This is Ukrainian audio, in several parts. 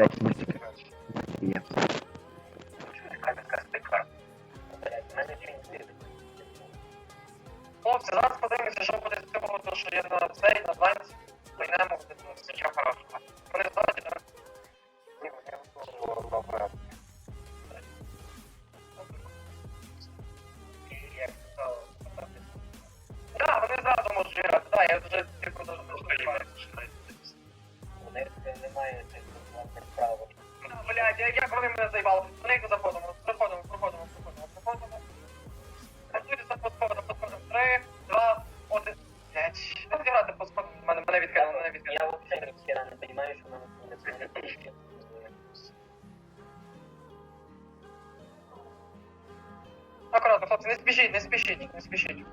5 мультиків. Акуратно, хлопці, не спішіть, не спішіть, не спішіть.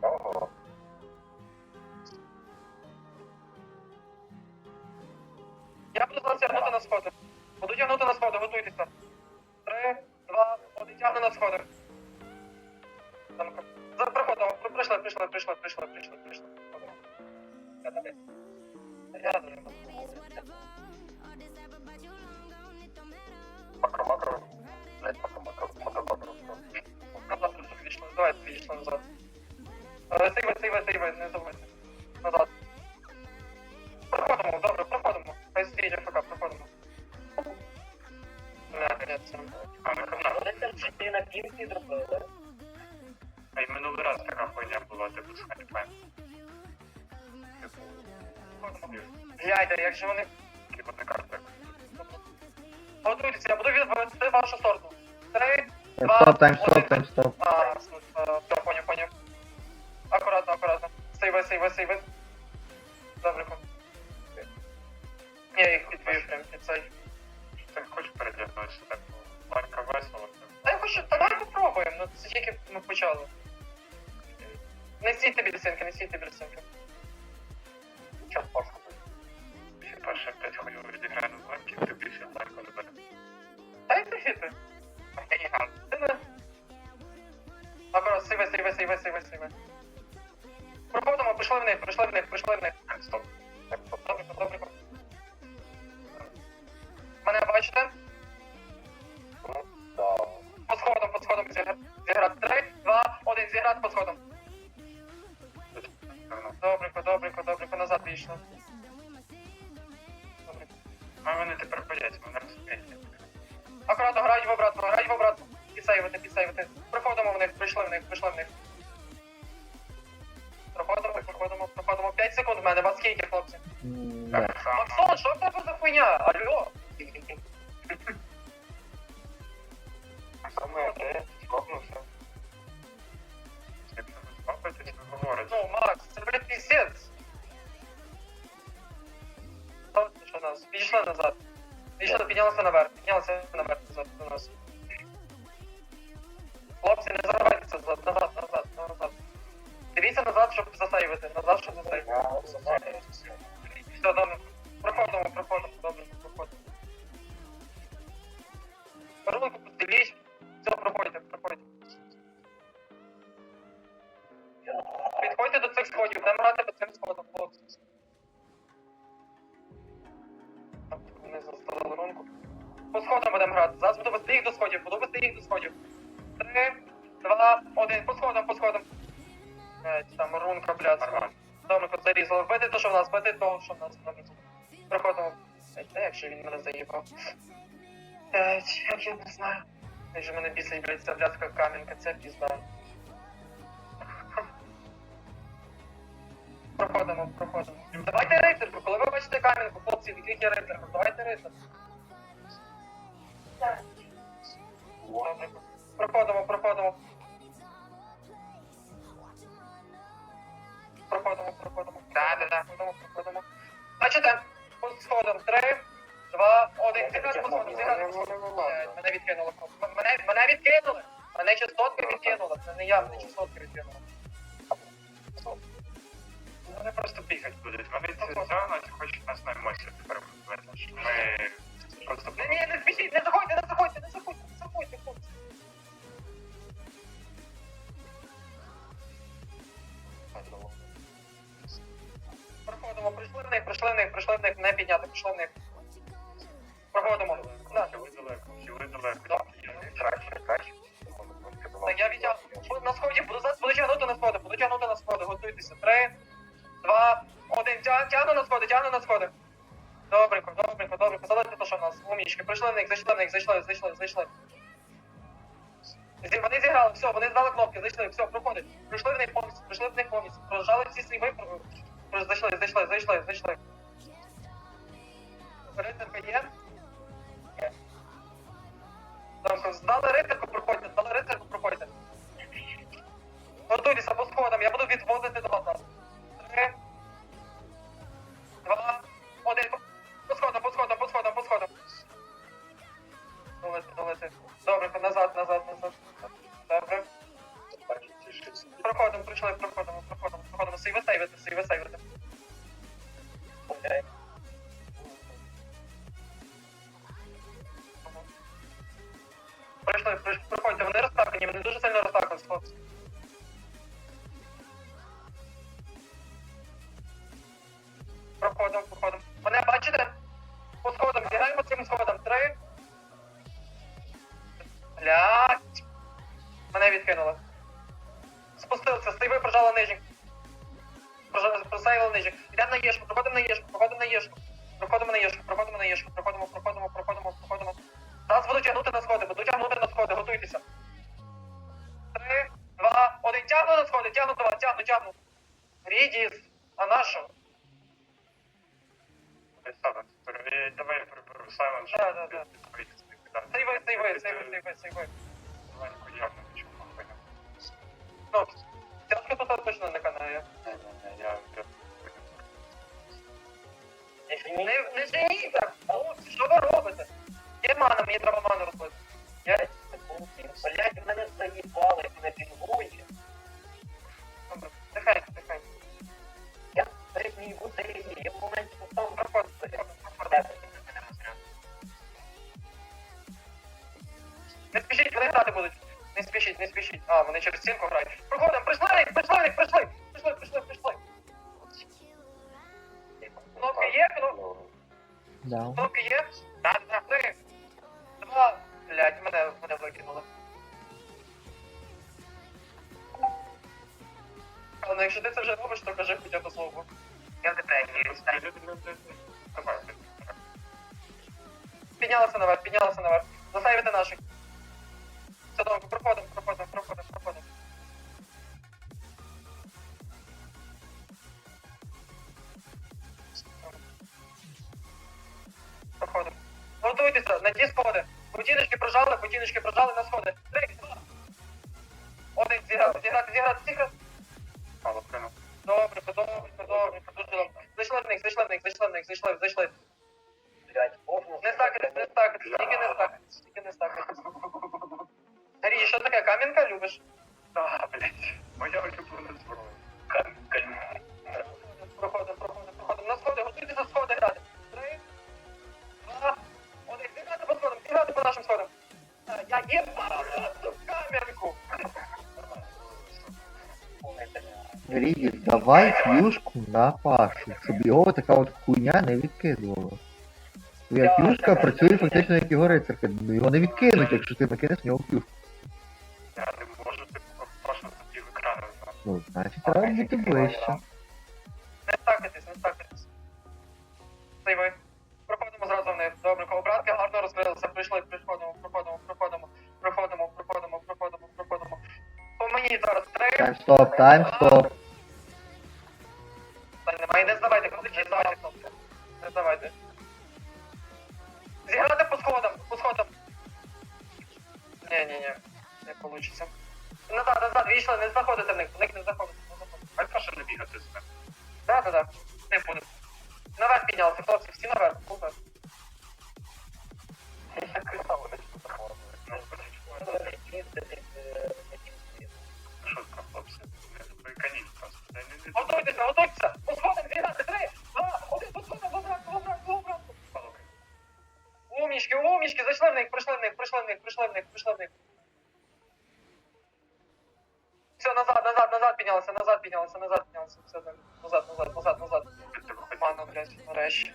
Ого. Я буду зараз тягнути на сходи. Буду тягнути на сходи, готуйтеся. Три, два, один, тягну на сходи. За проходимо, При- прийшли, прийшли, прийшли, прийшли, прийшли, прийшли. Я тобі. Я тобі. В на кінці зробили. А й минулий раз така хуйня була, типу, що не пам'ятаю. Гляньте, як же вони... Типу, не карта. Готуйтеся, я буду відвести вашу сторону. Три, Стоп, тайм, стоп, тайм, стоп. А, все, поняв, поняв. Акуратно, акуратно. Сейви, сейви, сейви. Добре. Ні, їх підвів прям під цей. Ти хочеш передягнутися, так? Весело. Та я хочу, давай попробуємо, ну це тільки ми почали. Не сійте біля синки, не сійте біля синки. Нічого. Хіба ще 5 хуйов відіграє на ланки, ти більше ланку не бере. Та й це хіти. Ти не. Акурат, сейви, сейви, сейви, сейви, сейви. Проходимо, прийшли в них, прийшли в них, прийшли в них. Стоп. Стоп. Добре, добре. Мене бачите? Зігра- зіграти. Три, два, один, зіграти по сходам. Добренько, добренько, добренько, назад вийшло. А вони тепер бояться, вони розуміють. Акуратно, грають в обратно, грають в обратно. Підсейвити, підсейвити. Проходимо в них, прийшли в них, прийшли в них. Проходимо, проходимо, проходимо. 5 секунд в мене, вас скільки, хлопці? Максон, що в тебе за хуйня? Алло? Саме те, скопнувся. Якщо ви. Ну, Макс, це, блядь, пісець. Що нас. Підійшли назад. Підійшли, піднялася наверх, піднялася наверх назад Блять, там рунка, блядь. Добре, зарізали. Вбити то, що в нас, вбити того, що в нас. Добре. Проходимо. Та як же він мене заїбав. Блять, як я не знаю. Як же мене бісить, блять, ця блядська камінка, це пізда. Проходимо, проходимо. Давайте рейтерку, коли ви бачите камінку, хлопці, в яких рейтерку, давайте рейтерку. Проходимо, проходимо. Проходимо, проходимо. Да, да, да. Проходимо, проходимо. Бачите? По сходам. Три, два, один. Зіграти по сходам, зіграти по сходам. Блядь, Мене відкинуло. Мене, мене відкинули. Мене частотки відкинули. Це не я, мене частотка відкинула. Кнопки, зайшли, все, проходить. Прийшли в них повністю, прийшли в них повністю. Прожали всі свої випро... Про- Зайшли, зайшли, зайшли, зайшли. Рицарка є? Добре, здали рицарку, проходьте, здали рицарку, проходьте. Готуйтеся по сходам, я буду відводити до вас. Три, два, один. По сходам, по сходам, по сходам, по сходам. Долети, долети. Добре, назад, назад, спішіть. Ботиночки прожали Рідіс, давай фюшку на Пашу, щоб його така от хуйня не відкидувала. Твоя Я- працює фактично як його рицарка. Ну його не відкинуть, якщо ти накинеш в нього фюшку. Я не можу ти просто тоді в екрани. Ну, значить треба бути ближче. Не стакайтесь, не стакайтесь. Цей ви. Проходимо зразу в них. Добре, обратки гарно розкрилися. Прийшли, приходимо, Мені зараз три. Тайм стоп, тайм стоп. Та немає, не здавайте, кнопки, не здавайте кнопки. Не здавайте. Зіграти по сходам, по сходам. Ні, ні, ні, не получиться. Назад, назад, вийшли, не заходите в них, в них не заходите, не заходите. Хай Паша не бігати з ним. Да, да, да, не буде. Наверх піднялися, хлопці, всі наверх, супер. Що Готуйтеся, готуйтеся! По дві зіграти, три, два, один, по сходам, в обратку, в обратку, в обратку. Умнічки, умнічки, зайшли в них, прийшли в них, прийшли в них, прийшли в них, прийшли в них. Все, назад, назад, назад піднялися, назад піднялися, назад піднялися. Все, назад, назад, назад, назад. Ману, блядь, нарешті.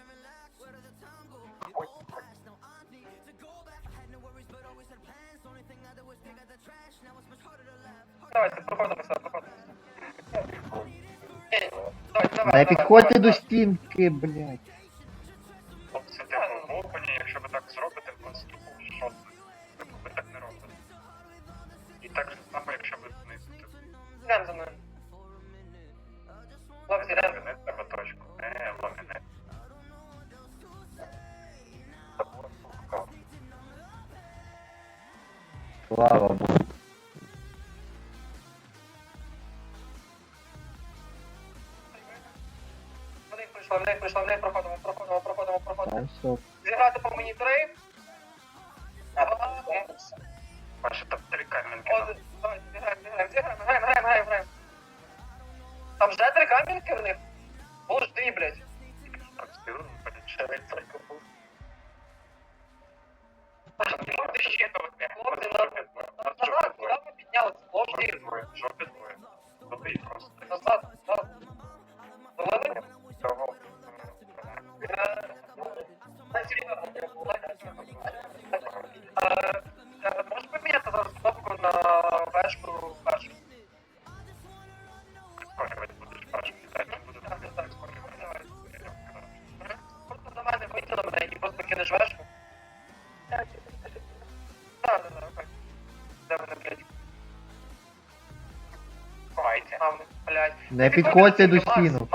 Не підходьте до стінки, блядь. Них прийшла, в них проходимо, проходимо, проходимо, проходимо. Зіграти по мені три. Ваші там три камінки. От, давай, зіграємо, зіграємо, зіграємо, граємо, граємо, граємо, граємо. Там вже три камінки в них? Було ж дві, блядь. Так, стилу, блядь, ще рицарка був. Хлопці, ще добре. Хлопці, назад, назад, куди ми піднялися? Хлопці, Жопи двоє, жопи двоє. Добий просто. назад, назад. Долини? Можеш поміняти зараз кнопку на вешку першу? Скорювати будеш бачити, так буде Так. Просто до мене вийти на мене просто кинеш вешку. Так, так, так. Де вони, блядь? Ховайте. Блядь. Не підходьте до стіну.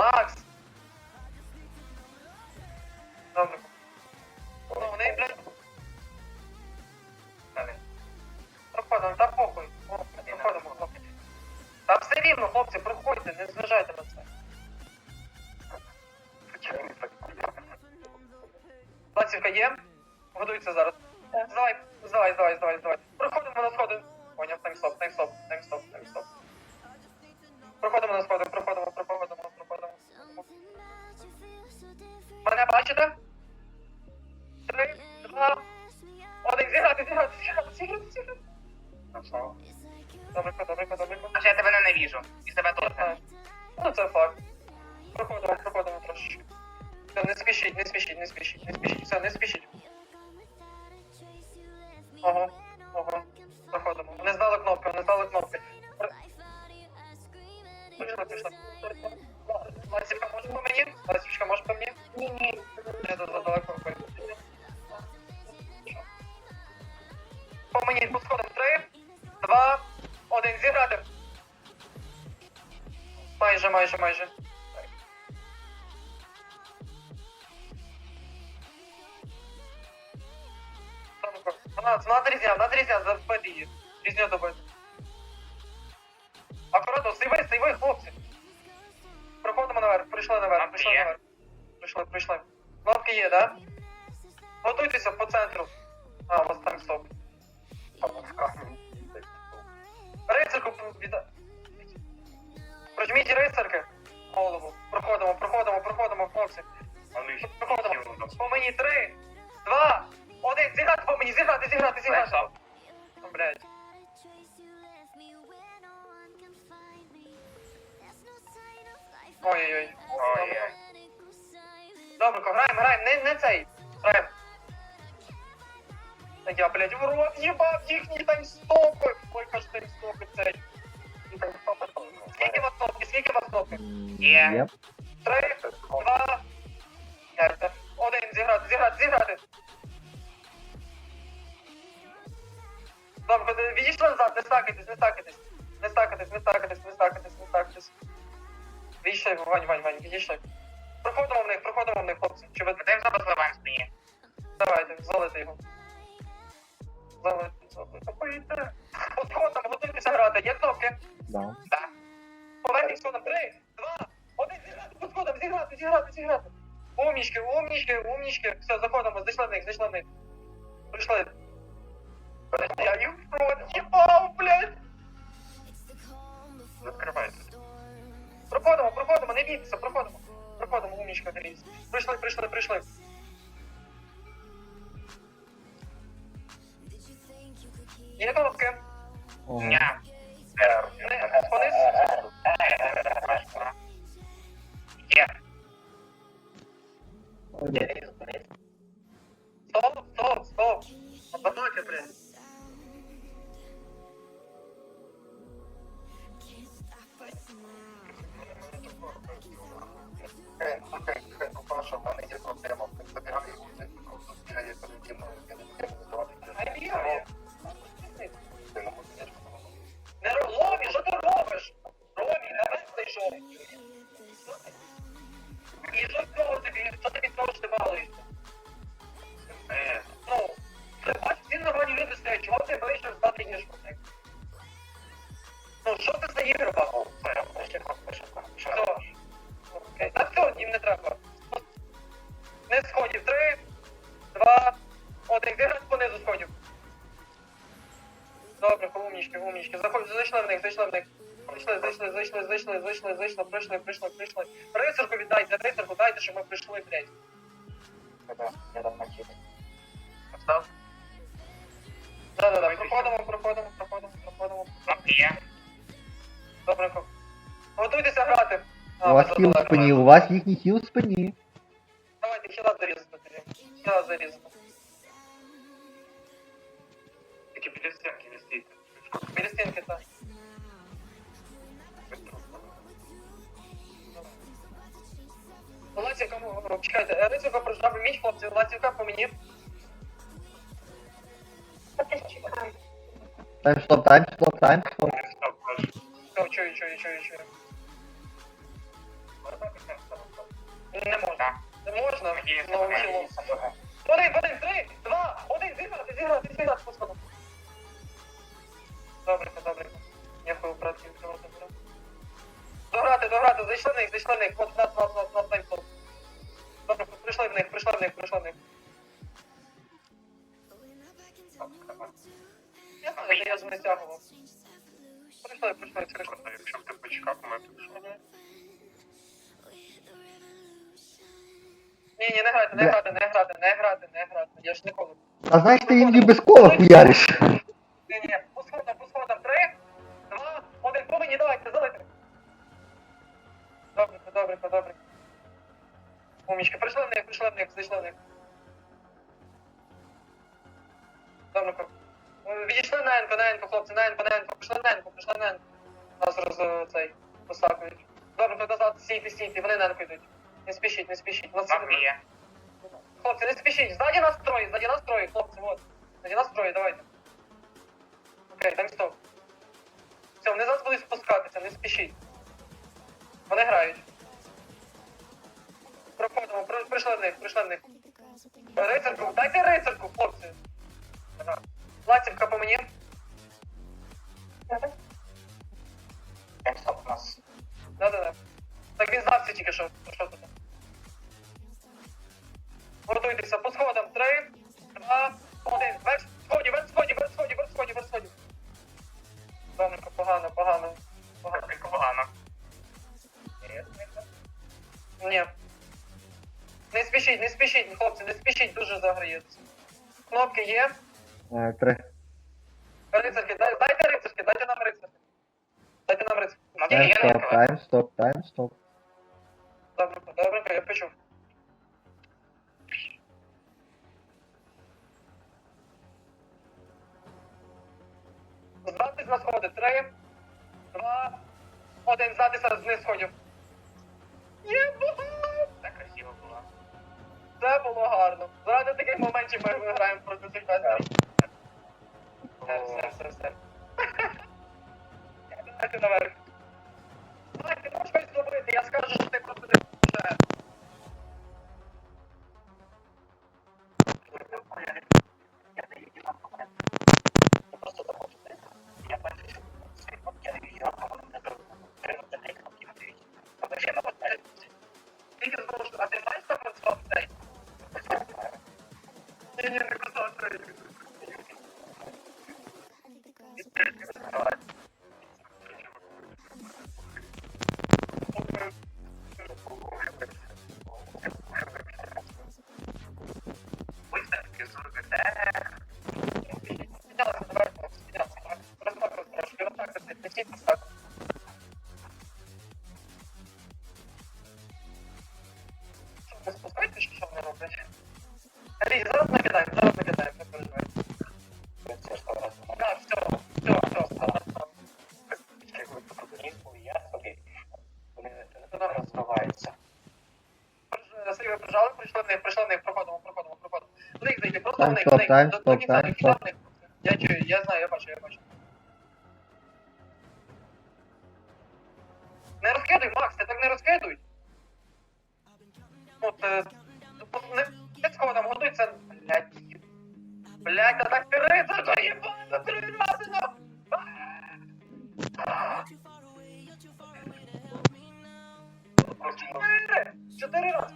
Спішіть, не спішіть, не спішіть, не спішіть, все, не спішіть. Ого, ого. Проходимо. Вони здали кнопки, вони здали кнопки. Пішли, пішли. Ласівка, може по мені? Ласівка, може по мені? Ні, ні. Я задалеко. По мені, по. Три, два, один, зіграти. Майже, майже, майже. Різня, надо різня, забити її. Різню добити. Акуратно, сивий, сивий, хлопці. Проходимо наверх, прийшли наверх, прийшли наверх. Прийшли, прийшли. Кнопки є, да? Готуйтеся по центру. А, у вас там стоп. Рицарку відда... Прожміть рицарки. Голову. Проходимо, проходимо, проходимо, хлопці. Вони Проходимо. По мені три, два, один. Зіграти по мені, зіграти, зіграти, зіграти. Ну, Блядь. Ой-ой-ой. Ой-ой. Добренько, граємо, граємо, не, не цей. Граємо. Я, блядь, в рот їбав їхні таймстопи. Ой, каже таймстопи цей. Скільки вас кнопки, скільки вас кнопки? Є. Три, два. Один, зіграти, зіграти, зіграти. Добре, відійшли назад, не стакайтесь, не стакайтесь. Не стакайтесь, не стакайтесь, не стакайтесь, не стакайтесь. Відійшли, Вань, Вань, Вань, відійшли. Проходимо в них, проходимо в них, хлопці. Чи ви Дай запас ливань спині. Давайте, залити його. Залити, залити. Поїдьте. Подходимо, готуйтеся грати. Є кнопки. Да. Так. Поверніть сходом. Три, два, один, зіграти, по зіграти, зіграти, зіграти. Умнічки, умнічки, умнічки. Все, заходимо, зайшли в них, зайшли в них. Прийшли. Я їм в рот їбав, блядь. Закривайте. Проходимо, проходимо, не бійтеся, проходимо. Проходимо, умнічка, дивіться. Прийшли, прийшли, прийшли. Є. Ого. Ня. Не, Вниз. Є. Стоп, Ну, що ти заігрував? На цьому їм не треба. Не сходів. Три, два, один. Виграть понизу сходів. Добре, умнічки, умнічки. Заходь, зайшли в них, зайшли в них. Прийшли, зайшли, зайшли, зайшли, зайшли, зайшли, прийшли, прийшли, прийшли. Рицарку віддайте, рицарку дайте, щоб ми прийшли, блядь. Да, я дам на хід. Встав? Да, да, да, проходимо, проходимо, проходимо, проходимо, проходимо. Добренько. Готуйтеся грати. А, У ви вас хіл в задали. спині, у вас їхній хіл в спині. Давайте хіла зарізати тоді. Хіла зарізати. Тільки біля стінки не стійте. Біля стінки, так. Лацівка, м- чекайте, Рицюка прожав міч, хлопці, лацівка по мені. Тайм стоп, тайм Ні, ні, не грати, не Бля. грати, не грати, не грати, не грати. Я ж ніколи. А знаєш, ти інді без кола хуяриш. них, прийшли в них. Рицарку, дайте рицарку, хлопці. Лацівка по мені. Як стоп у нас. Да-да-да. Так він здався тільки що. Що є. Е, Три. Рицарки, дай- дайте рицарки, дайте нам рицарки. Дайте нам рицарки. Кнопки Тайм є стоп, на тайм стоп, тайм стоп. Добренько, добренько, я почув. Здатись на сходи. Три, два, один. Здатися з сходів. Єбу! Це було гарно. Заради таких моментів ми виграємо проти цих пестрів. Все, все, все, все. Давайте наверх. Давайте, можеш щось зробити, я скажу, що ти просто не Ні, ні, не казав тайм до кінця стоп. в них. Я чую, я знаю, я бачу, я бачу. Не розкидуй, Макс, ти так не розкидуй. От, е, не під сходом, готуйся. Блядь. Блядь, та так ти рицар, то їбана, три рази. Чотири! Чотири рази,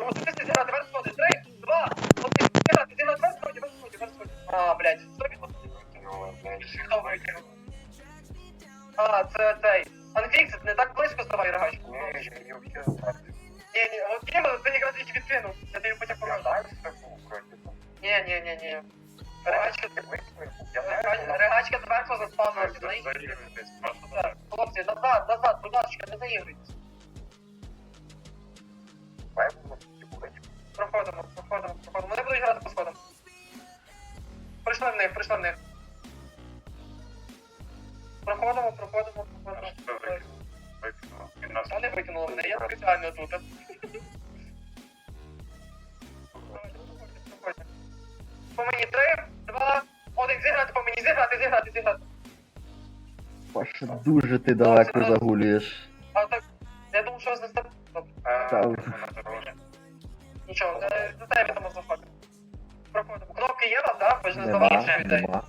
готуйся зіграти, верх сходи. Три, два, один, зіграти, зіграти, верх сході, верх сході. А, блядь, хто викинув? А, це цей. Анфіксит, не так близько ставай рогачку. Ні, ні, от Кіма, ти якраз їх відкинув. Я тобі потім покажу. Ні, ні, ні, ні. Регачка, регачка зверху Так, Хлопці, назад, назад, будь ласка, не заігруйтесь. Проходимо, проходимо, Них, прийшли. Проходимо, проходимо, проходимо. Вони викинули мене, я спеціально тут. По мені три, два, один, зіграти по мені, зіграти, зіграти, зіграти. Паша, дуже ти далеко загулюєш. А так, я думав, що вас не став. Е. Нічого, не до тебе там заходимо. Ж не Нема, здавалися людей. нема.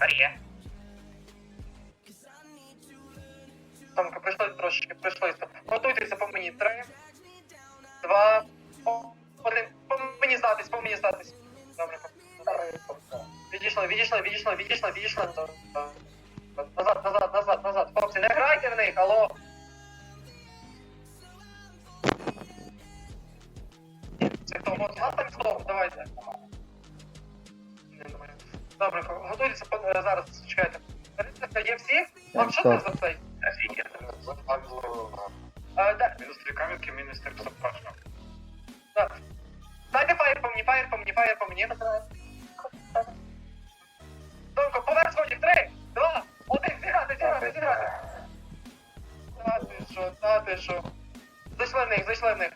Марія. Томка, прийшли трошечки, прийшли. Готуйтеся по мені. Три, два, один. По мені здатись, по мені здатись. Добре. Відійшли, відійшли, відійшли, відійшли, відійшли. Назад, назад, назад, назад. Хлопці, не грайте в них, алло. Стоп, давайте. Добре, готуйтеся е, зараз, чекайте. Є всі? Вам що це за цей? Е, да- Мінус дві камінки, мінус три псопашка. Дайте фаєр по мені, фаєр по мені, фаєр по мені. Домко, поверх сходів, три, два, один, зіграти, зіграти, зіграти. Та ти що, та ти що. Зайшли в них, зайшли в них.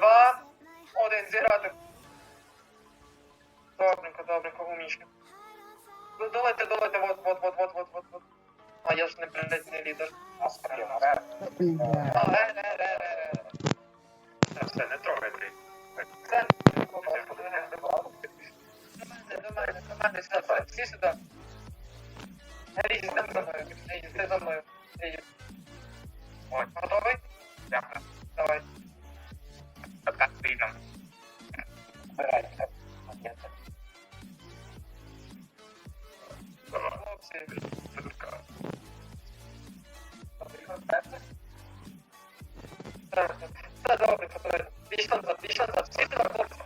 Два, один, зіграти. Добренько, добренько, умнічки. Ну, Долайте, долайте, вот, вот, вот, вот, вот, вот, вот. А я ж не, блядь, не лідер. А, е, е, е, е, е. Та все, не трогайте. Це до мене, до мене, до мене, сюди, всі сюди. Йдемо за мною, Різі, ти за мною, Різі. Ой, Готовий? дякую. Давай. Откат вийдемо. Хлопці, Це така. так, все добре, добре. Війшли назад, війшли назад, всі хлопці,